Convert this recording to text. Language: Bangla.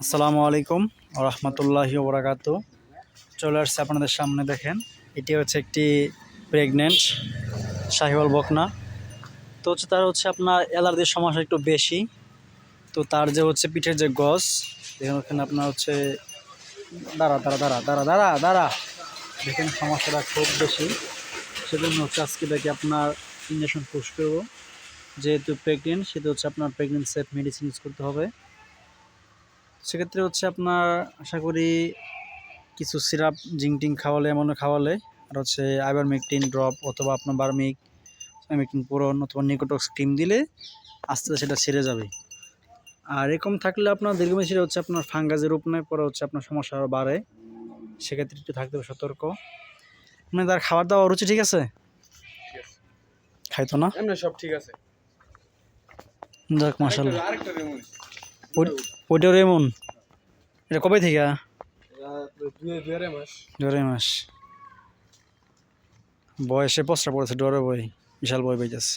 আসসালামু আলাইকুম রহমতুল্লাহি ওবরাকাতু। চলে আসছে আপনাদের সামনে দেখেন। এটি হচ্ছে একটি প্রেগনেন্ট শাহিওয়াল বকনা। তো হচ্ছে তার হচ্ছে আপনার অ্যালার্জির সমস্যা একটু বেশি। তো তার যে হচ্ছে পিঠের যে গজ দেখেন ওখানে আপনার হচ্ছে দাঁড়া দাঁড়া দাঁড়া দাঁড়া দাঁড়া দাঁড়া। দেখেন সমস্যাটা খুব বেশি। সেজন্য হচ্ছে আজকে দেখে আপনার ইঞ্জেকশন পুশ করব। যেহেতু প্রেগনেন্ট সেটা হচ্ছে আপনার প্রেগনেন্ট সেফ মেডিসিন ইউজ করতে হবে। সেক্ষেত্রে হচ্ছে আপনার আশা করি কিছু সিরাপ জিংটিং খাওয়ালে এমন খাওয়ালে আর হচ্ছে আইবার আইবারমেকটিন ড্রপ অথবা আপনার বার্মিক আইবারমেকটিন পুরন অথবা নিকোটক্স ক্রিম দিলে আস্তে আস্তে সেটা সেরে যাবে। আর এরকম থাকলে আপনার দীর্ঘমেয়াদী সেটা হচ্ছে আপনার ফাঙ্গাসের রূপ নেয় পরে হচ্ছে আপনার সমস্যা আরও বাড়ে। সেক্ষেত্রে একটু থাকতে হবে সতর্ক। মানে তার খাবার দাওয়া রুচি ঠিক আছে? খাইতো না? সব ঠিক আছে। যাক মাসাল্লাহ আরেকটা রেমন এটা কবে থেকে? ডরে মাস। বয়সে পশ্রা পড়েছে ডরে বই বিশাল বই বেজেছে